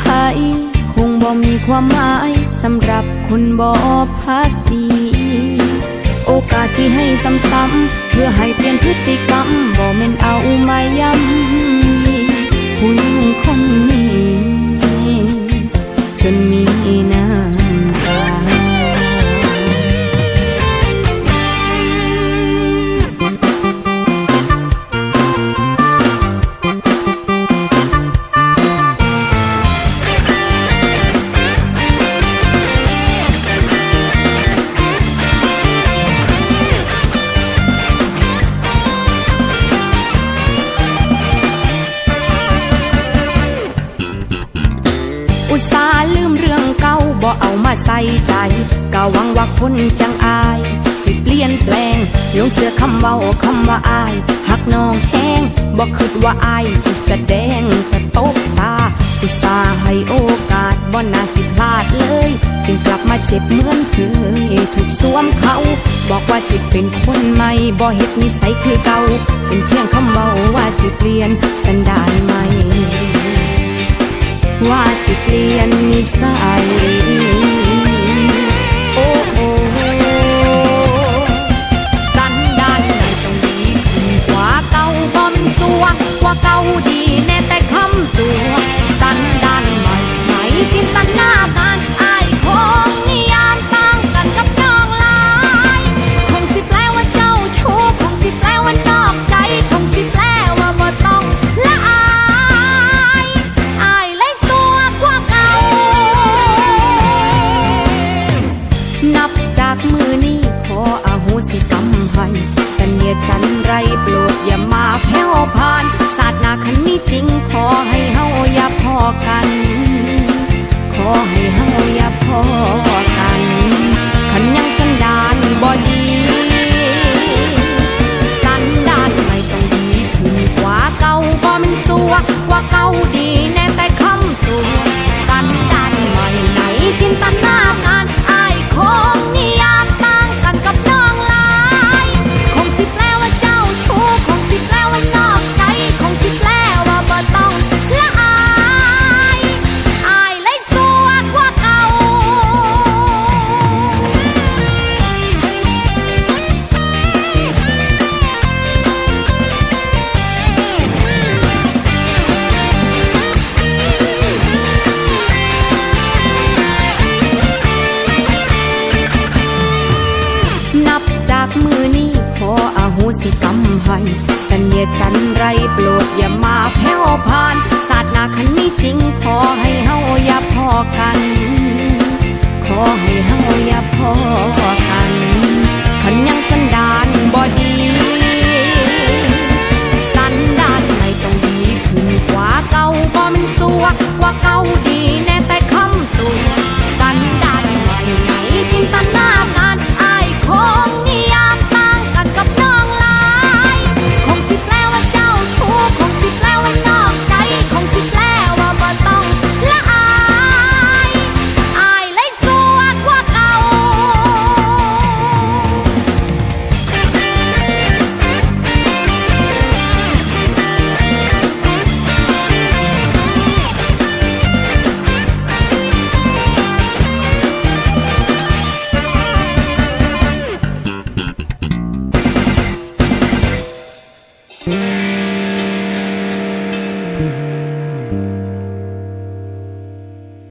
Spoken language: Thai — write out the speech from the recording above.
ภัย คงบ่มีความหมายสำหรับคนบ่พักดี โอกาสที่ให้ซ้ำๆเพื่อให้เปลี่ยนพฤติกรรมบ่แม่นเอามาย้ำผู้หญิงคนนี้จนมี บ่เอามาใส่ใจก็หวังว่าคนจังอาย สิเปลี่ยนแปลงลงเสือคำเว้าคำว่าอายหักน้องแห้งบ่คิดว่าอายสิแสดงแต่ตบตาอุตส่าห์ให้โอกาสบ่น่าสิพลาดเลยจึงกลับมาเจ็บเหมือนเคยถูกสวมเขา บอกว่าสิเป็นคนใหม่บ่เฮ็ดนิสัยคือเก่าเป็นเพียงคำเว้าว่าสิเปลี่ยนสันดานใหม่ว่าสิเปลี่ยนนิสัย ว่าเก่าดีแน่แต่คำตัว สันดานใหม่ไหนจินตนาการอายคงนิยามต่างกันกับน้องลายคงสิแปลว่าเจ้าชู้คงสิแปลว่านอกใจคงสิแปลว่าบ่ต้องละอายอายเลยสัวกว่าเก่า นับจากมือนี้ขออโหสิกรรมให้เสนียจันไรโปรดอย่ามาแผ่วผ่าน คันนี้จริงขอให้เฮาอย่าพอกัน ขอให้เฮาอย่าพอกัน คันยังสันดานบ่ดี จันไรโปรดอย่ามาแผ่วผ่านศาสนาคันนี้จริงพอให้เฮาอย่าพอกัน ขอให้เฮาอย่าพอ